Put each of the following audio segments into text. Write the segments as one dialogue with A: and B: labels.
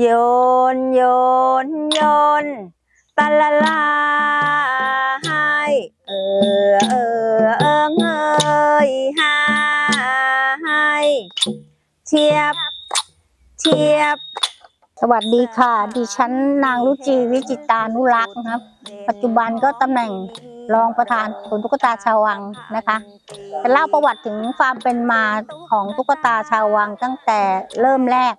A: โยนโยนโยนตะละลาให้เออเออเอิงเอยหาให้เทียบ เทียบ
B: สวัสดีค่ะ ดิฉันนางรุจีวิจิตานุรักษ์นะครับ ปัจจุบันก็ตำแหน่ง รองประธานศูนย์ตุ๊กตาชาววังนะคะจะเล่าประวัติถึงความเป็นมาของตุ๊กตาชาววังตั้งแต่เริ่มแรก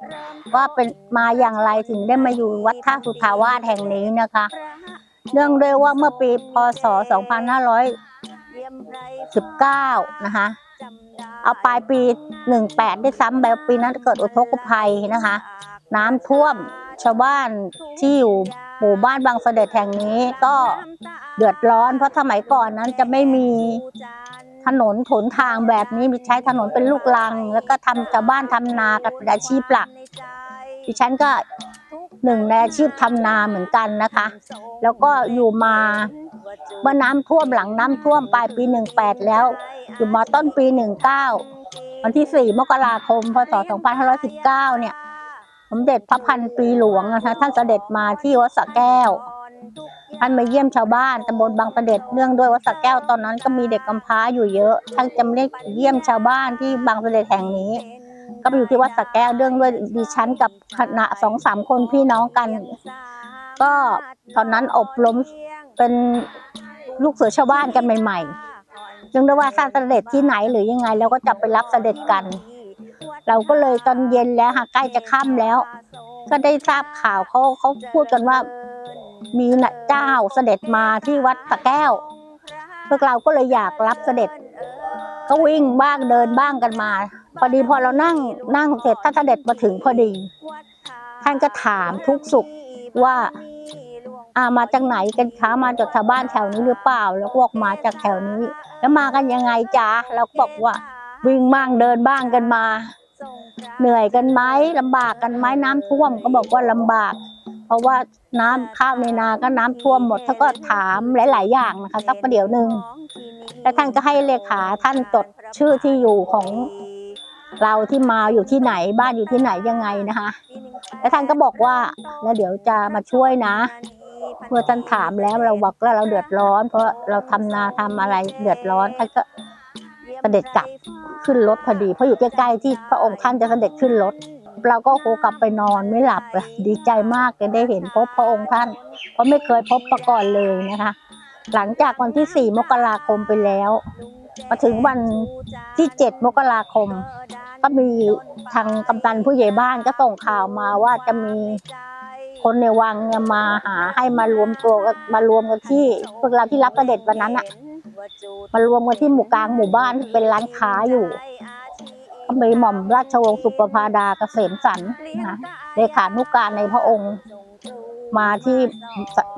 B: ว่าเป็นมาอย่างไรถึงได้มาอยู่วัดท่าสุทาวาสแห่งนี้นะคะ เนื่องด้วยว่าเมื่อปีพศ 2519 นะคะเอาปลายปี 18 ได้ซ้ำแบบปีนั้นเกิดอุทกภัยนะคะ น้ำท่วมชาวบ้านที่อยู่ หมู่บ้านบางเสด็จแห่งนี้ก็เดือดร้อนเพราะสมัยก่อนนั้นจะไม่มีถนนถนทางแบบนี้มีใช้ถนนเป็นลูกลัง แล้วก็ทำชาวบ้านทำนากันเป็นอาชีพหลักดิฉันก็หนึ่งในอาชีพทำนาเหมือนกันนะคะ แล้วก็อยู่มาเมื่อน้ำท่วมหลังน้ำท่วมปลายปี 18 แล้ว อยู่มาต้นปี 19 วันที่ 4 มกราคม พศ 2519 เนี่ย สมเด็จพระพันปีหลวงนะคะท่านเสด็จมาที่วัดสระแก้ว ท่านมาเยี่ยมชาวบ้านตำบลบางประเด็จเนื่องด้วยวัดสระแก้วตอนนั้นก็มีเด็กกำพร้าอยู่เยอะ ท่านจำเรียกเยี่ยมชาวบ้านที่บางประเด็จแห่งนี้ ก็ไปอยู่ที่วัดสระแก้วเรื่องด้วยดิฉันกับคณะสองสามคนพี่น้องกัน ก็ตอนนั้นอบรมเป็นลูกเสือชาวบ้านกันใหม่ๆจึงได้ว่าท่านเสด็จที่ไหนหรือยังไงเราก็จะไปรับเสด็จกัน เราก็เลยตอนเย็นแล้วค่ะใกล้จะค่ำแล้ว ก็ได้ทราบข่าวเขาเขาพูดกันว่า มีนะเจ้าเสด็จมาที่วัดสระแก้ว พวกเราก็เลยอยากรับเสด็จ ก็วิ่งบ้างเดินบ้างกันมา พอดีพอเรานั่งนั่งเสร็จท่านเสด็จมาถึงพอดี ท่านก็ถามทุกสุขว่าอามาจากไหนกันคะมาจากชาวบ้านแถวนี้หรือเปล่า แล้วก็บอกมาจากแถวนี้ แล้วมากันยังไงจ๊ะเราก็บอกว่า วิ่งบ้างเดินบ้างกันมา เหนื่อยกันไหมลำบากกันไหมน้ำท่วมก็บอกว่าลำบาก เพราะว่าน้ำข้าวในนาก็น้ำท่วมหมดท่านก็ถามหลาย ๆ อย่างนะคะสักประเดี๋ยวหนึ่งแล้วท่านก็ให้เลขาท่านจดชื่อที่อยู่ของเราที่มาอยู่ที่ไหนบ้านอยู่ที่ไหนยังไงนะคะ แล้วท่านก็บอกว่าแล้วเดี๋ยวจะมาช่วยนะเมื่อท่านถามแล้วเราบอกว่าเราเดือดร้อน เพราะเราทำนาทำอะไรเดือดร้อนท่านก็ เสด็จกลับขึ้นรถพอดี เพราะอยู่ใกล้ๆที่พระองค์ท่านจะเสด็จขึ้นรถ เราก็โหกลับไปนอนไม่หลับเลยดีใจมากเลยได้เห็นพบพระองค์ท่าน เพราะไม่เคยพบมาก่อนเลยนะคะ หลังจากวันที่ 4 มกราคมไปแล้ว มาถึงวันที่ 7 มกราคม ก็มีทางกำนันผู้ใหญ่บ้านก็ส่งข่าวมาว่าจะมีคนในวังมาหาให้มารวมตัวมารวมกันที่พวกเราที่รับประเด็จวันนั้นอะ มารวมกันที่หมู่กลางหมู่บ้านที่เป็นร้านค้าอยู่ก็มีหม่อมราชวงศ์สุปภาดาเกษมสันนะเลขานุการในพระองค์มาที่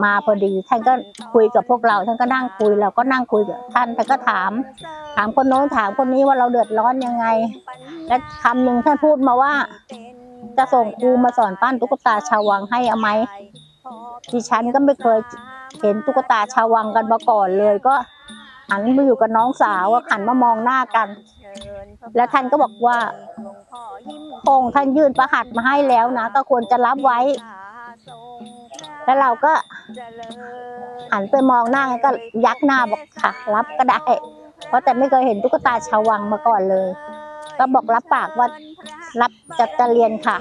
B: มาพอดีท่านก็คุยกับพวกเราท่านก็นั่งคุยเราก็นั่งคุยกับท่านท่านก็ถาม ถามคนโน้นถามคนนี้ว่าเราเดือดร้อนยังไง และคำหนึ่งท่านพูดมาว่า จะส่งครูมาสอนปั้นตุ๊กตาชาววังให้เอาไหมดิฉันก็ไม่เคยเห็นตุ๊กตาชาววังกันมาก่อนเลยก็ หันมาอยู่กับน้องสาวว่าหันมามองหน้ากัน แล้วท่านก็บอกว่าองค์ท่านยื่นประหัตมาให้แล้วนะ ก็ควรจะรับไว้ แล้วเราก็หันไปมองหน้าก็ยักหน้าบอกค่ะ รับก็ได้ เพราะแต่ไม่เคยเห็นตุ๊กตาชาววังมาก่อนเลย ก็บอกรับปากว่ารับจะจะเรียนค่ะ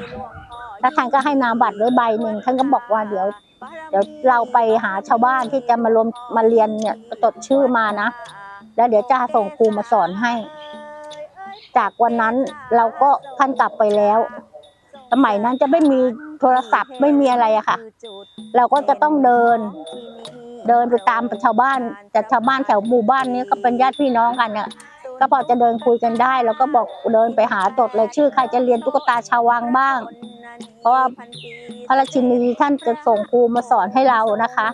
B: แล้วท่านก็ให้นามบัตรไว้ใบหนึ่งท่านก็บอกว่าเดี๋ยว เดี๋ยวเราไปหาชาวบ้านที่จะมารวมมาเรียนเนี่ยจดชื่อมานะ แล้วเดี๋ยวจะส่งครูมาสอนให้ จากวันนั้นเราก็ท่านกลับไปแล้ว สมัยนั้นจะไม่มีโทรศัพท์ไม่มีอะไรอะค่ะ เราก็จะต้องเดิน เดินไปตามชาวบ้านแต่ชาวบ้านแถวหมู่บ้านนี้ก็เป็นญาติพี่น้องกันเนี่ยก็พอจะเดินคุยกันได้ แล้วก็บอกเดินไปหาจดเลยชื่อใครจะเรียนตุ๊กตาชาววังบ้าง เพราะว่าพระราชินีท่านจะส่งครูมาสอนให้เรานะคะ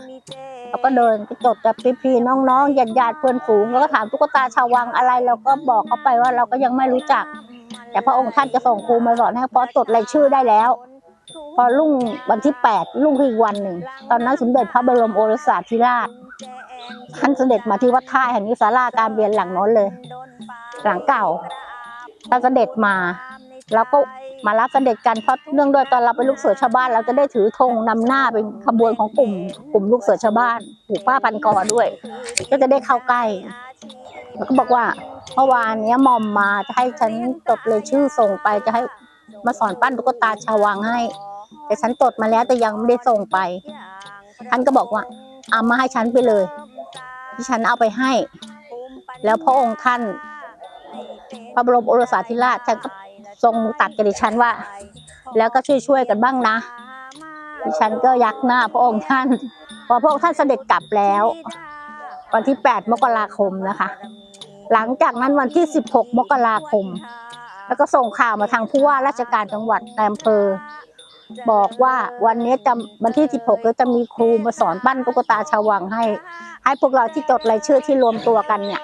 B: เราก็เดินไปจดกับพี่ๆน้องๆญาติๆเพื่อนฝูงแล้วก็ถามตุ๊กตาชาววังอะไรเราก็บอกเขาไปว่าเราก็ยังไม่รู้จัก แต่พระองค์ท่านจะส่งครูมาสอนให้พอจดรายชื่อได้แล้ว พอรุ่งวันที่แปดรุ่งคือวันหนึ่ง ตอนนั้นสมเด็จพระบรมโอรสาธิราชท่านเสด็จมาที่วัดท่าแห่งนี้ศาลาการเรียนหลังน้นเลย หลังเก่าท่านเสด็จมา แล้วก็ มารับเสด็จกันเพราะเนื่องด้วยตอนเราเป็นลูกเสือชาวบ้าน เราจะได้ถือธงนำหน้าเป็นขบวนของกลุ่ม กลุ่มลูกเสือชาวบ้านผูกผ้าพันคอด้วย ก็จะได้เข้าใกล้แล้วก็บอกว่าเมื่อวานเนี้ยมอมมาจะให้ฉันจดเลยชื่อส่งไปจะให้มาสอนปั้นตุ๊กตาชาววังให้ แต่ฉันจดมาแล้วแต่ยังไม่ได้ส่งไปท่านก็บอกว่าเอามาให้ฉันไปเลยที่ฉันเอาไปให้ แล้วพระองค์ท่านพระบรมโอรสาธิราชท่านก็ ทรงตัดกับดิฉันว่า แล้วก็ช่วยๆกันบ้างนะ ดิฉันก็ยักหน้าพระองค์ท่าน พอพระองค์ท่านเสด็จกลับแล้ว วันที่ 8 มกราคมนะคะ หลังจากนั้นวันที่ 16 มกราคม แล้วก็ส่งข่าวมาทางผู้ว่าราชการจังหวัดในอำเภอบอกว่าวันนี้จะวันที่ 16ก็จะมีครูมาสอนปั้นตุ๊กตาชาววังให้ ให้พวกเราที่จดรายชื่อที่รวมตัวกันเนี่ย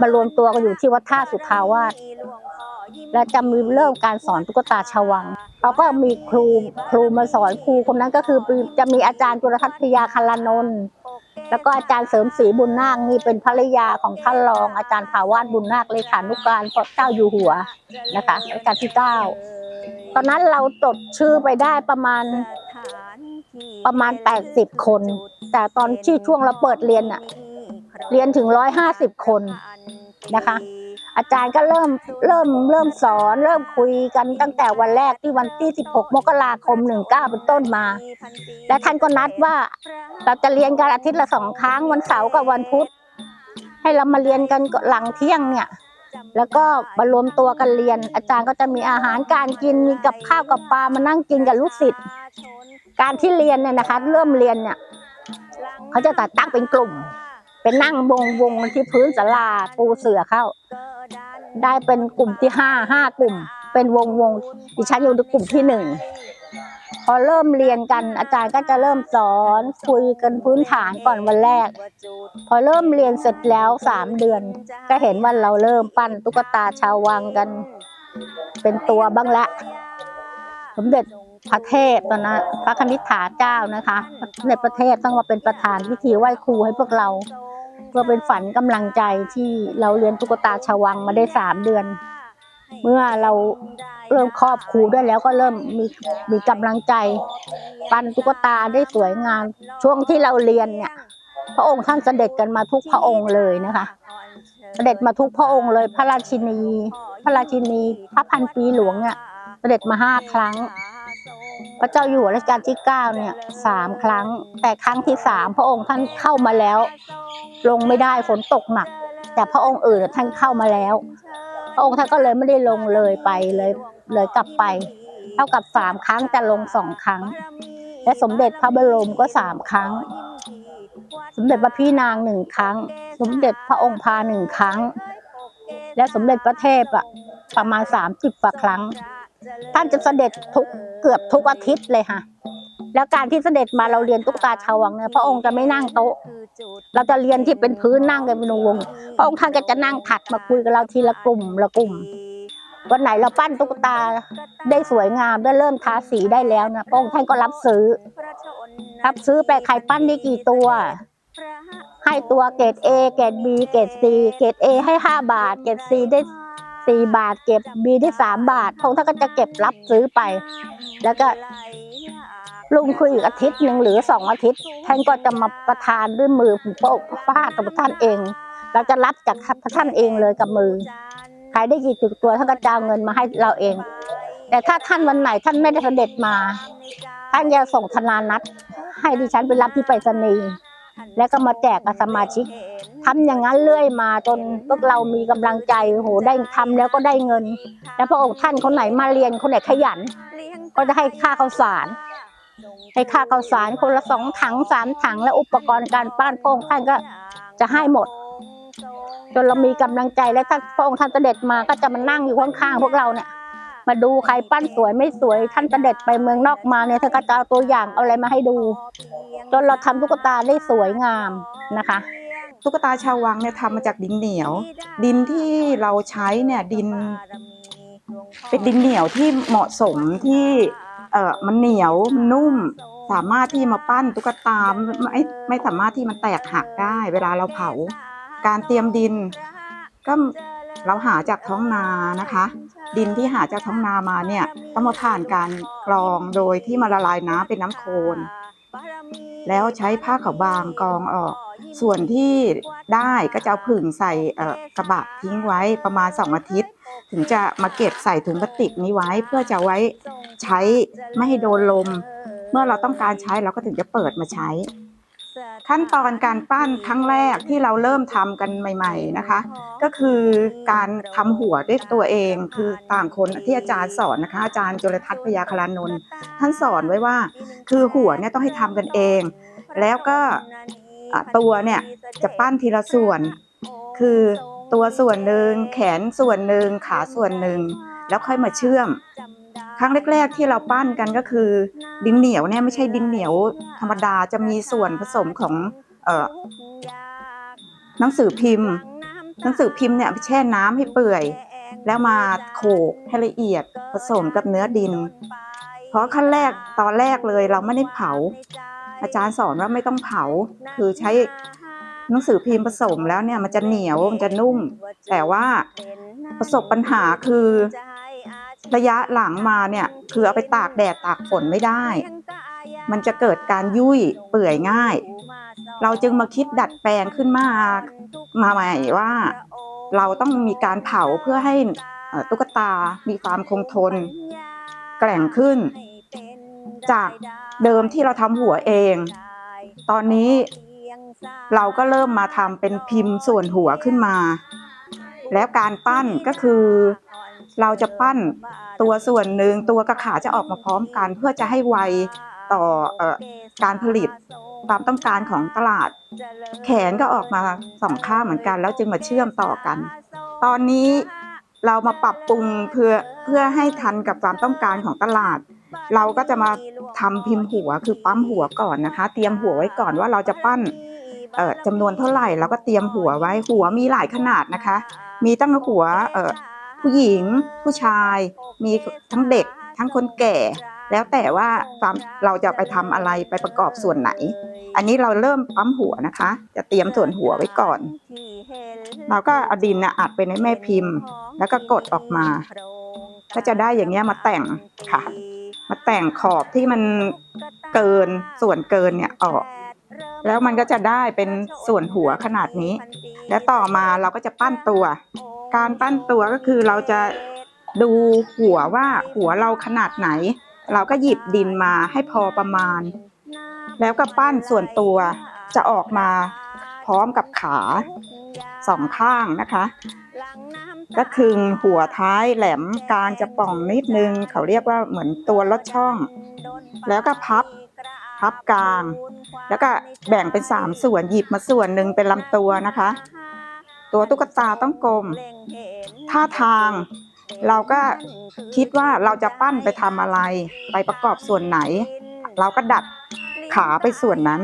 B: มารวมตัวกันอยู่ที่วัดท่าสุทาวาส และจะมีเริ่มการสอนตุ๊กตาชาววังเขาก็มีครูครูมาสอนครูคนนั้นก็คือจะมีอาจารย์จุลทัศน์พยาคารนนท์แล้วก็อาจารย์เสริมศรีบุญนาคนี่เป็นภรรยาของท่านรอง อาจารย์ภาวาสบุญนาคเลขานุการพระเจ้าอยู่หัวนะคะรัชกาลที่เก้าตอนนั้นเราจดชื่อไปได้ประมาณประมาณ 80 คน แต่ตอนที่ช่วงเราเปิดเรียนอะเรียนถึง 150 คนนะคะ อาจารย์ก็เริ่มเริ่มเริ่มสอน เริ่มคุยกันตั้งแต่วันแรกที่วันที่ 16 มกราคม 19 เป็นต้นมา และท่านก็นัดว่าเราจะเรียนกันอาทิตย์ละสองครั้งวันเสาร์กับวันพุธ ให้เรามาเรียนกันหลังเที่ยงเนี่ย แล้วก็มารวมตัวกันเรียน อาจารย์ก็จะมีอาหารการกินมีกับข้าวกับปลามานั่งกินกับลูกศิษย์การที่เรียนเนี่ยนะคะ เริ่มเรียนเนี่ยเขาจะตัดตั้งเป็นกลุ่มเป็นนั่งวงวงที่พื้นศาลาปูเสือเข้า ได้เป็นกลุ่มที่ห้าห้ากลุ่ม เป็นวงวงดิฉันอยู่ในกลุ่มที่หนึ่งพอเริ่มเรียนกันอาจารย์ก็จะเริ่มสอนคุยกันพื้นฐานก่อนวันแรก พอเริ่มเรียนเสร็จแล้วสามเดือน ก็เห็นว่าเราเริ่มปั้นตุ๊กตาชาววังกัน เป็นตัวบ้างละสมเด็จพระเทพตอนนั้นพระคณิษฐาเจ้านะคะสมเด็จพระเทพต้องมาเป็นประธานพิธีไหว้ครูให้พวกเรา เพื่อเป็นฝันกำลังใจที่เราเรียนตุ๊กตาชาววังมาได้สามเดือน เมื่อเราเริ่มครอบครูด้วยแล้วก็เริ่มมีมีกำลังใจ ปั้นตุ๊กตาได้สวยงามช่วงที่เราเรียนเนี่ย พระองค์ท่านเสด็จกันมาทุกพระองค์เลยนะคะ เสด็จมาทุกพระองค์เลย พระราชินี พระราชินีพระพันปีหลวงเนี่ยเสด็จมาห้าครั้ง พระเจ้าอยู่หัวรัชกาลที่เก้าเนี่ยสามครั้ง แต่ครั้งที่สามพระองค์ท่านเข้ามาแล้ว ลงไม่ได้ฝนตกหนัก แต่พระองค์อื่นท่านเข้ามาแล้ว พระองค์ท่านก็เลยไม่ได้ลงเลยไปเลยเลยกลับไป เท่ากับสามครั้งจะลงสองครั้ง และสมเด็จพระบรมก็สามครั้ง สมเด็จพระพี่นางหนึ่งครั้ง สมเด็จพระองค์พาหนึ่งครั้ง และสมเด็จพระเทพอะประมาณสามสิบกว่าครั้ง ท่านจะเสด็จทุกเกือบทุกอาทิตย์เลยค่ะ แล้วการที่เสด็จมาเราเรียนตุ๊กตาชาววังเนี่ยพระองค์จะไม่นั่งโต๊ะ เราจะเรียนที่เป็นพื้นนั่งกันเป็นวงพระองค์ท่านก็จะนั่งถัดมาคุยกับเราทีละกลุ่มละกลุ่มวันไหนเราปั้นตุ๊กตาได้สวยงามได้เริ่มทาสีได้แล้วนะพระองค์ท่านก็รับซื้อ รับซื้อไปใครปั้นได้กี่ตัว ให้ตัวเกรด A เกรด B เกรด C เกรด A ให้ห้าบาท เกรด C ได้ สี่บาทเก็บ B ได้สามบาทพระองท่านก็จะเก็บรับซื้อไป แล้วก็ลุงคุยอีกอาทิตย์หนึ่งหรือสองอาทิตย์ท่านก็จะมาประทานด้วยมือของพระองค์พระหัตถ์ของท่านเอง เราจะรับจากท่านเองเลยกับมือใครได้กี่จุดตัวท่านก็จะเอาเงินมาให้เราเอง แต่ถ้าท่านวันไหนท่านไม่ได้เสด็จมา ท่านจะส่งธนานัดให้ดิฉันไปรับที่ไปรษณีย์แล้วก็มาแจกกับสมาชิก ทำอย่างนั้นเรื่อยมาจนพวกเรามีกำลังใจโหได้ทำแล้วก็ได้เงิน แล้วพระองค์ท่านคนไหนมาเรียนคนไหนขยัน ก็จะให้ค่าข้าวสารให้ค่าข้าวสารคนละสองถังสามถัง และอุปกรณ์การปั้นพระองค์ท่านก็จะให้หมด จนเรามีกำลังใจและถ้าพระองค์ท่านเสด็จมาก็จะมานั่งอยู่ข้างๆพวกเราเนี่ยมาดูใครปั้นสวยไม่สวยท่านเสด็จไปเมืองนอกมาเนี่ยท่านก็จะเอาตัวอย่างเอาอะไรมาให้ดู จนเราทำตุ๊กตาได้สวยงามนะคะ
C: ตุ๊กตาชาววังเนี่ยทำมาจากดินเหนียว ดินที่เราใช้เนี่ยดิน เป็นดินเหนียวที่เหมาะสมที่เออมันเหนียวมันนุ่ม สามารถที่มาปั้นตุ๊กตาไม่ไม่สามารถที่มันแตกหักได้ เวลาเราเผา การเตรียมดิน ก็เราหาจากท้องนานะคะ ดินที่หาจากท้องนามาเนี่ยต้องมาผ่านการกรองโดยที่มาละลายน้ำเป็นน้ำโคลนแล้วใช้ผ้าขาวบางกรองออก ส่วนที่ได้ก็จะเอาผึ่งใส่กระบะทิ้งไว้ประมาณสองอาทิตย์ ถึงจะมาเก็บใส่ถุงพลาสติกนี้ไว้ เพื่อจะไว้ใช้ไม่ให้โดนลม เมื่อเราต้องการใช้เราก็ถึงจะเปิดมาใช้ ขั้นตอนการปั้นครั้งแรกที่เราเริ่มทำกันใหม่ ๆนะคะ ก็คือการทำหัวด้วยตัวเอง คือต่างคนที่อาจารย์สอนนะคะ อาจารย์จุลทัศน์พยาคลานนท์ท่านสอนไว้ว่า คือหัวเนี่ยต้องให้ทำกันเอง แล้วก็ ตัวเนี่ยจะปั้นทีละส่วน คือตัวส่วนหนึ่งแขนส่วนหนึ่งขาส่วนหนึ่งแล้วค่อยมาเชื่อม ครั้งแรก ๆ ที่เราปั้นกันก็คือ ดินเหนียวเนี่ยไม่ใช่ดินเหนียว ธรรมดาจะมีส่วนผสมของเออหนังสือพิมพ์หนังสือพิมพ์เนี่ยไปแช่น้ำให้เปื่อย แล้วมาโขกให้ละเอียดผสมกับเนื้อดิน เพราะขั้นแรกตอนแรกเลยเราไม่ได้เผา อาจารย์สอนว่าไม่ต้องเผา คือใช้หนังสือพิมพ์ผสมแล้วเนี่ยมันจะเหนียวมันจะนุ่ม แต่ว่าประสบปัญหาคือระยะหลังมาเนี่ยคือเอาไปตากแดดตากฝนไม่ได้ มันจะเกิดการยุ่ยเปื่อยง่าย เราจึงมาคิดดัดแปลงขึ้นมามาใหม่ว่า เราต้องมีการเผาเพื่อให้ตุ๊กตามีความคงทน แกร่งขึ้น จากเดิมที่เราทำหัวเอง ตอนนี้เราก็เริ่มมาทำเป็นพิมพ์ส่วนหัวขึ้นมา แล้วการปั้นก็คือเราจะปั้นตัวส่วนหนึ่งตัวกระขาจะออกมาพร้อมกัน เพื่อจะให้ไวต่อเออการผลิตความต้องการของตลาด แขนก็ออกมาสองข้างเหมือนกัน แล้วจึงมาเชื่อมต่อกัน ตอนนี้เรามาปรับปรุงเพื่อเพื่อให้ทันกับความต้องการของตลาด เราก็จะมาทำพิมพ์หัวคือปั๊มหัวก่อนนะคะ เตรียมหัวไว้ก่อนว่าเราจะปั้นเอ่อจำนวนเท่าไหร่เราก็เตรียมหัวไว้หัวมีหลายขนาดนะคะ มีตั้งหัวเอ่อผู้หญิงผู้ชาย มีทั้งเด็กทั้งคนแก่ แล้วแต่ว่าความเราจะไปทำอะไรไปประกอบส่วนไหน อันนี้เราเริ่มปั๊มหัวนะคะ จะเตรียมส่วนหัวไว้ก่อน เราก็เอาดินน่ะอัดไปในแม่พิมพ์ แล้วก็กดออกมา ก็จะได้อย่างเงี้ยมาแต่งค่ะ มาแต่งขอบที่มันเกินส่วนเกินเนี่ยออก แล้วมันก็จะได้เป็นส่วนหัวขนาดนี้ แล้วต่อมาเราก็จะปั้นตัว การปั้นตัวก็คือเราจะดูหัวว่าหัวเราขนาดไหน เราก็หยิบดินมาให้พอประมาณ แล้วก็ปั้นส่วนตัวจะออกมาพร้อมกับขาสองข้างนะคะ ก็คือหัวท้ายแหลมกลางจะป่องนิดนึง เขาเรียกว่าเหมือนตัวลดช่อง แล้วก็พับพับกลาง แล้วก็แบ่งเป็นสามส่วนหยิบมาส่วนหนึ่งเป็นลำตัวนะคะ ตัวตุ๊กตาต้องกลมท่าทาง เราก็คิดว่าเราจะปั้นไปทำอะไร ไปประกอบส่วนไหน เราก็ดัดขาไปส่วนนั้น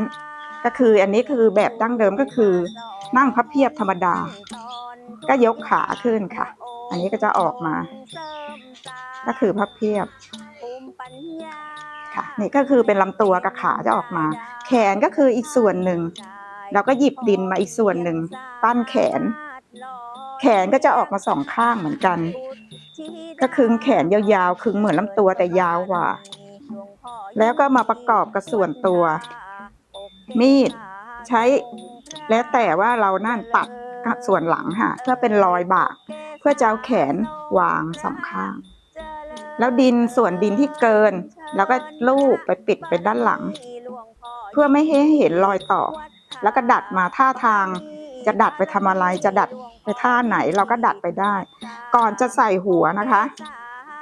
C: ก็คืออันนี้คือแบบดั้งเดิมก็คือนั่งพับเพียบธรรมดา ก็ยกขาขึ้นค่ะ อันนี้ก็จะออกมา ก็คือพับเพียบค่ะ นี่ก็คือเป็นลำตัวกับขาจะออกมา แขนก็คืออีกส่วนหนึ่งเราก็หยิบดินมาอีกส่วนหนึ่งปั้นแขน แขนก็จะออกมาสองข้างเหมือนกัน ก็คือแขนยาวๆคือเหมือนลำตัวแต่ยาวกว่า แล้วก็มาประกอบกับส่วนตัว มีดใช้แล้วแต่ว่าเรานั่นตัด ส่วนหลังค่ะ เพื่อเป็นรอยบาก เพื่อจะเอาแขนวางสองข้าง แล้วดินส่วนดินที่เกิน แล้วก็ลูบไปปิดไปด้านหลัง เพื่อไม่ให้เห็นรอยต่อ แล้วก็ดัดมาท่าทาง จะดัดไปทำอะไรจะดัดไปท่าไหนเราก็ดัดไปได้ ก่อนจะใส่หัวนะคะ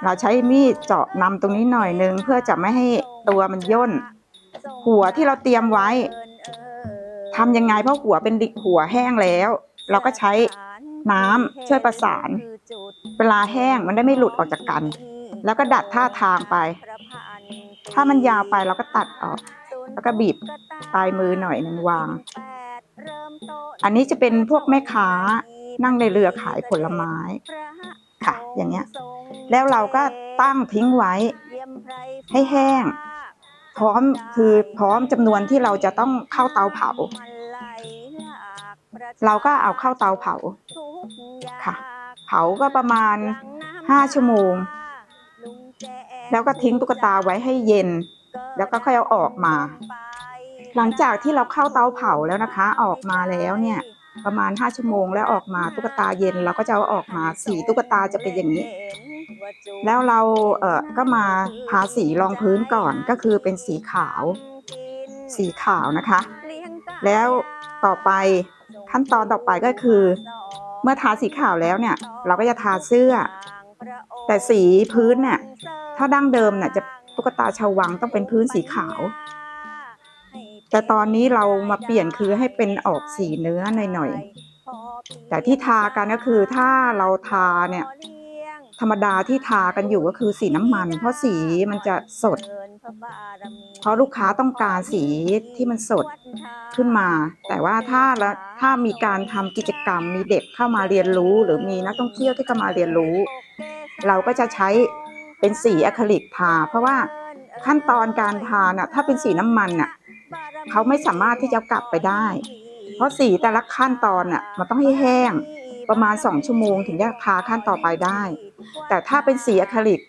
C: เราใช้มีดเจาะนำตรงนี้หน่อยนึงเพื่อจะไม่ให้ตัวมันย่น หัวที่เราเตรียมไว้ทำยังไงเพราะหัวเป็นดิหัวแห้งแล้ว เราก็ใช้น้ำช่วยประสาน เวลาแห้งมันได้ไม่หลุดออกจากกัน แล้วก็ดัดท่าทางไป ถ้ามันยาวไปเราก็ตัดออก แล้วก็บีบปลายมือหน่อยหนึ่งวาง อันนี้จะเป็นพวกแม่ค้านั่งในเรือขายผลไม้ค่ะ อย่างเงี้ย แล้วเราก็ตั้งทิ้งไว้ ให้แห้ง พร้อมคือพร้อมจำนวนที่เราจะต้องเข้าเตาเผา เราก็เอาเข้าเตาเผาค่ะ เผาก็ประมาณห้าชั่วโมง แล้วก็ทิ้งตุ๊กตาไว้ให้เย็น แล้วก็ค่อยเอาออกมา หลังจากที่เราเข้าเตาเผาแล้วนะคะ ออกมาแล้วเนี่ยประมาณ 5 ชั่วโมงแล้วออกมาตุ๊กตาเย็นเราก็จะเอาออกมาสีตุ๊กตาจะเป็นอย่างนี้ แล้วเราเออก็มาทาสีรองพื้นก่อนก็คือเป็นสีขาว สีขาวนะคะ แล้วต่อไป ขั้นตอนต่อไปก็คือ เมื่อทาสีขาวแล้วเนี่ย เราก็จะทาเสื้อ แต่สีพื้นเนี่ยถ้าดั้งเดิมเนี่ยจะตุ๊กตาชาววังต้องเป็นพื้นสีขาว แต่ตอนนี้เรามาเปลี่ยนคือให้เป็นออกสีเนื้อหน่อยๆแต่ที่ทากันก็คือถ้าเราทาเนี่ยธรรมดาที่ทากันอยู่ก็คือสีน้ำมัน เพราะสีมันจะสด เพราะลูกค้าต้องการสีที่มันสดขึ้นมา แต่ว่าถ้าละถ้ามีการทำกิจกรรมมีเด็กเข้ามาเรียนรู้ หรือมีนักท่องเที่ยวที่เข้ามาเรียนรู้ เราก็จะใช้เป็นสีอะคริลิกทา เพราะว่าขั้นตอนการทาน่ะถ้าเป็นสีน้ำมันน่ะเขาไม่สามารถที่จะกลับไปได้ เพราะสีแต่ละขั้นตอนน่ะมันต้องให้แห้งประมาณสองชั่วโมงถึงจะทาขั้นต่อไปได้ แต่ถ้าเป็นสีอะคริลิก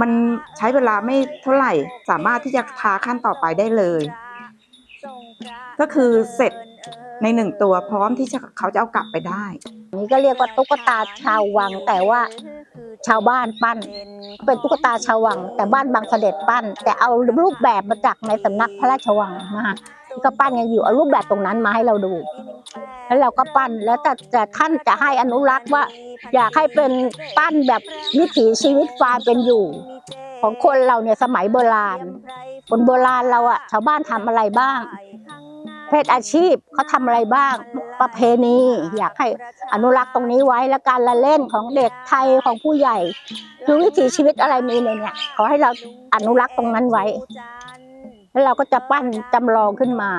C: มันใช้เวลาไม่เท่าไหร่สามารถที่จะทาขั้นต่อไปได้เลย ก็คือเสร็จในหนึ่งตัวพร้อมที่เขาจะเอากลับไปได้
B: นนี้ก็เรียกว่าตุ๊กตาชาววังแต่ว่าชาวบ้านปั้น เป็นตุ๊กตาชาววัง แต่บ้านบางเสด็จปั้น แต่เอารูปแบบมาจากในสำนักพระราชวังนะคะที่ก็ปั้นกันอยู่เอารูปแบบตรงนั้นมาให้เราดู แล้วเราก็ปั้นแล้วแต่แต่ท่านจะให้อนุรักษ์ว่า อยากให้เป็นปั้นแบบวิถีชีวิตความเป็นอยู่ ของคนเราเนี่ยสมัยโบราณ คนโบราณเราอะชาวบ้านทำอะไรบ้าง เพศอาชีพเขาทำอะไรบ้าง ประเพณี อยากให้อนุรักษ์ตรงนี้ไว้และการละเล่นของเด็กไทยของผู้ใหญ่ คือวิถีชีวิตอะไรมีเนี่ยขอให้เราอนุรักษ์ตรงนั้นไว้ แล้วเราก็จะปั้นจำลองขึ้นมา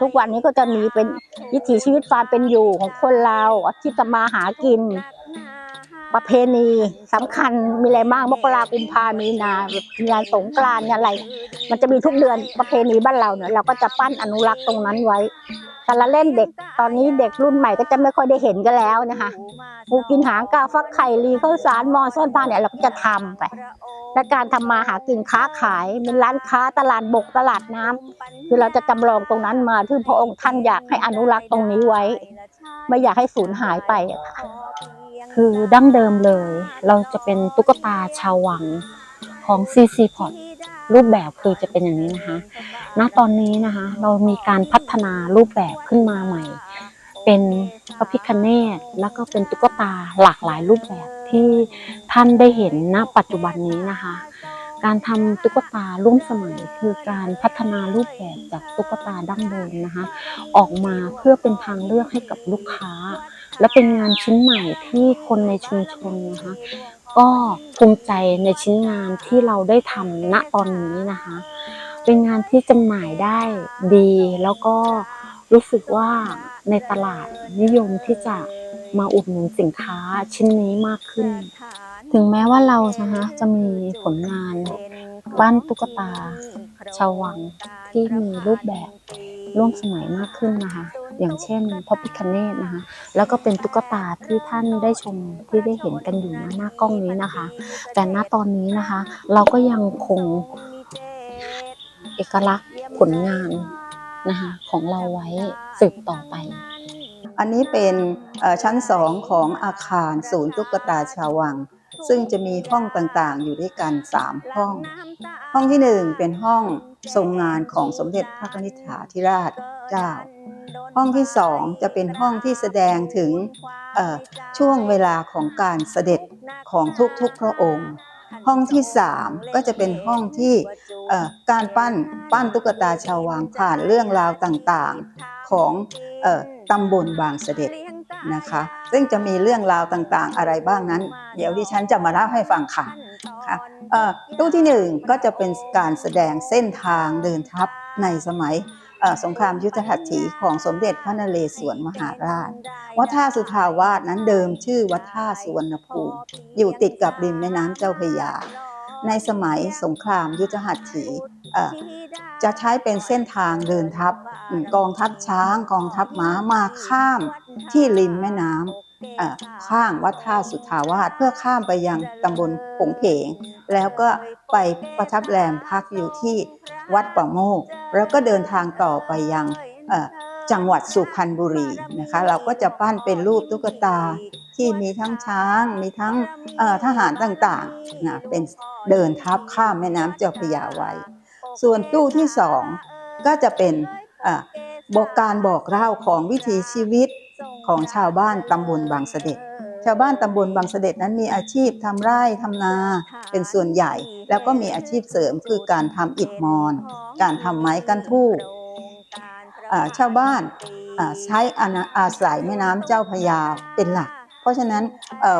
B: ทุกวันนี้ก็จะมีเป็นวิถีชีวิตความเป็นอยู่ของคนเราที่จะมาหากิน ประเพณีสำคัญมีอะไรบ้างมกรากุมภามีนางานสงกรานต์งานอะไร มันจะมีทุกเดือนประเพณีบ้านเราเนี่ยเราก็จะปั้นอนุรักษ์ตรงนั้นไว้ การละเล่นเด็กตอนนี้เด็กรุ่นใหม่ก็จะไม่ค่อยได้เห็นกันแล้วนะคะงูกินหางกาฟักไข่ลีข้าวสารมอซ่อนผ้าเนี่ยเราก็จะทำไปและการทำมาหากินค้าขายเป็นร้านค้าตลาดบกตลาดน้ำคือเราจะจำลองตรงนั้นมาที่พระองค์ท่านอยากให้อนุรักษ์ตรงนี้ไว้ ไม่อยากให้สูญหายไปอะค่ะ
D: คือดั้งเดิมเลย เราจะเป็นตุ๊กตาชาววังของ CC p o t รูปแบบคือจะเป็นอย่างนี้นะคะ ณ ตอนนี้นะคะ เรามีการพัฒนารูปแบบขึ้นมาใหม่ เป็นพระพิคเนตแล้วก็เป็นตุ๊กตาหลากหลายรูปแบบที่ท่านได้เห็นณ ปัจจุบันนี้นะคะ การทำตุ๊กตาร่วมสมัยคือการพัฒนารูปแบบจากตุ๊กตาดั้งเดิมนะคะ ออกมาเพื่อเป็นทางเลือกให้กับลูกค้า และเป็นงานชิ้นใหม่ที่คนในชุมชนนะคะ ก็ภูมิใจในชิ้นงานที่เราได้ทำณตอนนี้นะคะ เป็นงานที่จำหน่ายได้ดี แล้วก็รู้สึกว่าในตลาดนิยมที่จะมาอุดหนุนสินค้าชิ้นนี้มากขึ้น ถึงแม้ว่าเรานะคะจะมีผลงานบ้านตุ๊กตา ชาววังที่มีรูปแบบร่วมสมัยมากขึ้นนะคะ อย่างเช่นพระพิคเนตนะคะ แล้วก็เป็นตุ๊กตาที่ท่านได้ชมที่ได้เห็นกันอยู่หน้ากล้องนี้นะคะ แต่ณตอนนี้นะคะ เราก็ยังคงเอกลักษณ์ผลงานนะคะของเราไว้สืบต่อไป
A: อันนี้เป็นชั้นสองของอาคารศูนย์ตุ๊กตาชาววัง ซึ่งจะมีห้องต่างๆ อยู่ด้วยกัน 3 ห้อง ห้องที่ 1 เป็นห้องทรงงานของสมเด็จพระนิธิาธิราชเจ้า ห้องที่2จะเป็นห้องที่แสดงถึงเอ่อช่วงเวลาของการเสด็จของทุกๆพระองค์ ห้องที่3ก็จะเป็นห้องที่เอ่อการปั้นปั้นตุ๊กตาชาววังผ่านเรื่องราวต่างๆของเอ่อตำบลบางเสด็จนะคะ ซึ่งจะมีเรื่องราวต่างๆ อะไรบ้างนั้น เดี๋ยวดิฉันจะมาเล่าให้ฟังค่ะค่ะเอ่อตู้ที่หนึ่งก็จะเป็นการแสดงเส้นทางเดินทัพในสมัยเอ่อ สงครามยุทธหัตถีของสมเด็จพระนเรศวรมหาราช วัดท่าสุทาวาสนั้นเดิมชื่อวัดท่าสุวรรณภูมิ อยู่ติดกับริมแม่น้ำเจ้าพระยา ในสมัยสงครามยุทธหัตถีเอ่จะใช้เป็นเส้นทางเดินทัพกองทัพช้าง กองทัพม้ามาข้ามที่ริมแม่น้ำ ข้างวัดท่าสุทาวาสเพื่อข้ามไปยังตำบลผงเพง แล้วก็ไปประทับแรมพักอยู่ที่วัดป่าโมก แล้วก็เดินทางต่อไปยังจังหวัดสุพรรณบุรีนะคะ เราก็จะปั้นเป็นรูปตุ๊กตาที่มีทั้งช้าง มีทั้งทหารต่างๆนะเป็นเดินทับข้ามแม่น้ำเจ้าพระยาไว้ ส่วนตู้ที่สองก็จะเป็นบอกการบอกเล่าของวิถีชีวิต ของชาวบ้านตำบลบางเสด็จ ชาวบ้านตำบลบางเสด็จนั้นมีอาชีพทำไร่ทำนาเป็นส่วนใหญ่ แล้วก็มีอาชีพเสริมคือการทำอิฐมอน การทำไม้กั้นทู่ชาวบ้านใช้อาณาอาศัยแม่น้ำเจ้าพยาเป็นหลัก เพราะฉะนั้น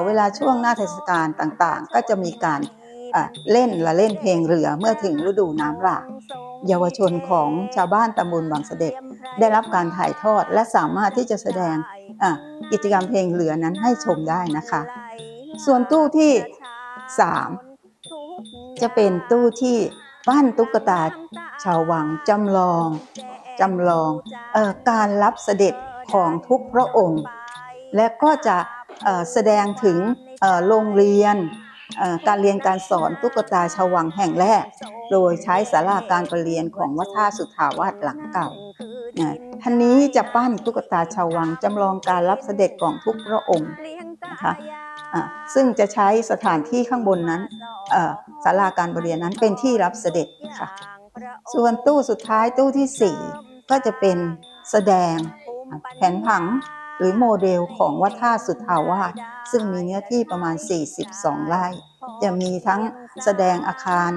A: เวลาช่วงหน้าเทศกาลต่างๆ ก็จะมีการเล่นละเล่นเพลงเรือเมื่อถึงฤดูน้ำหลากเยาวชนของชาวบ้านตำบลบางเสด็จ ได้รับการถ่ายทอดและสามารถที่จะแสดง กิจกรรมเพลงเรือนั้นให้ชมได้นะคะ ส่วนตู้ที่ 3 จะเป็นตู้ที่บ้านตุ๊กตาชาววังจำลองจำลองเออการรับเสด็จของทุกพระองค์ และก็จะเอ่อแสดงถึงเอ่อโรงเรียนเอ่อการเรียนการสอนตุ๊กตาชาววังแห่งแรก โดยใช้ศาลาการประเรียนของวัดท่าสุทาวาสหลังเก่านะ ท่านนี้จะปั้นตุ๊กตาชาววังจำลองการรับเสด็จของทุกพระองค์นะคะซึ่งจะใช้สถานที่ข้างบนนั้นศาลาการประเรียนนั้นเป็นที่รับเสด็จค่ะ ส่วนตู้สุดท้ายตู้ที่ 4 ก็จะเป็นแสดงแผนผังหรือโมเดลของวัดท่าสุทธาวาสซึ่งมีเนื้อที่ประมาณ 42 ไร่ จะมีทั้งแสดงอาคาร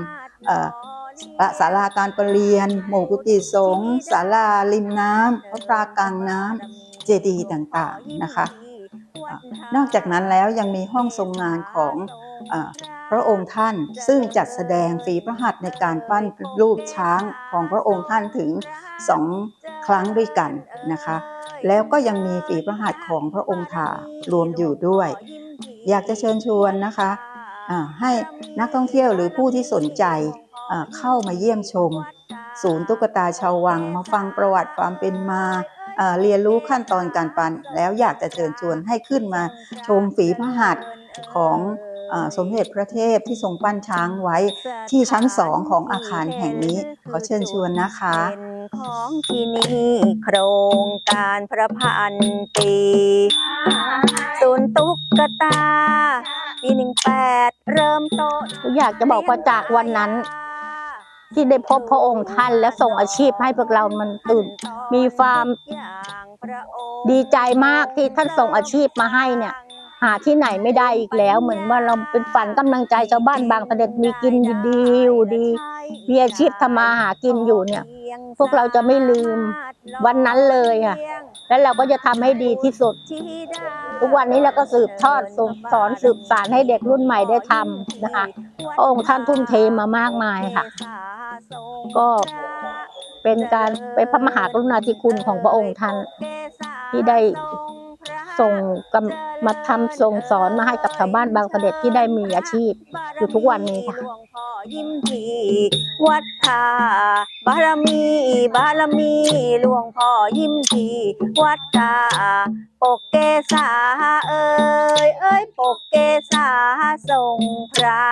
A: ศาลาการประเรียน หมู่กุฏิสงฆ์ศาลาริมน้ำพระปรากลางน้ำเจดีย์ต่างๆนะคะ นอกจากนั้นแล้วยังมีห้องทรงงานของอพระองค์ท่านซึ่งจัดแสดงฝีพระหัตถ์ในการปั้นรูปช้างของพระองค์ท่านถึงสองครั้งด้วยกันนะคะ แล้วก็ยังมีฝีพระหัตถ์ของพระองค์ถารวมอยู่ด้วย อยากจะเชิญชวนนะคะให้นักท่องเที่ยวหรือผู้ที่สนใจ เข้ามาเยี่ยมชม ศูนย์ตุ๊กตาชาววัง มาฟังประวัติความเป็นมาเอ่อเรียนรู้ขั้นตอนการปั้นแล้วอยากจะเชิญชวนให้ขึ้นมาชมฝีพระหัตถ์ของเอ่อสมเด็จพระเทพที่ทรงปั้นช้างไว้ที่ชั้นสองของอาคารแห่งนี้ขอเชิญชวนนะคะ
E: เป็นของที่นี่โครงการพระพันปีศูนย์ตุ๊กตาปีหนึ่งแปดเริ่มต้น
B: อยากจะบอกว่าจากวันนั้น ที่ได้พบพระองค์ท่านและส่งอาชีพให้พวกเรามันตื่น มีความดีใจมากที่ท่านส่งอาชีพมาให้เนี่ย หาที่ไหนไม่ได้อีกแล้ว เหมือนว่าเราเป็นฝันกำลังใจชาวบ้านบางเสด็จมีกินดีอยู่ดีมีอาชีพทำมาหากินอยู่เนี่ย พวกเราจะไม่ลืมวันนั้นเลยค่ะ แล้วเราก็จะทำให้ดีที่สุด ทุกวันนี้เราก็สืบทอดส่งสอนสืบสารให้เด็กรุ่นใหม่ได้ทำนะคะพระองค์ท่านทุ่มเทมามากมายค่ะ ก็เป็นการเป็นพระมหากรุณาธิคุณของพระองค์ท่านที่ได้ส่งกำมาทำส่งสอนมาให้กับชาวบ้านบางเสด็จที่ได้มีอาชีพอยู่ทุกวันนี้ค่ะ
E: หลวงพ่อ ยิ้มทีวัดท่าบารมี บารมีหลวงพ่อยิ้มทีวัดท่าปกเกษาเอ้ยเอ้ยปกเกษาทรงพระ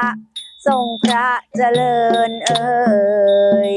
E: ทรงพระเจริญเอ้ย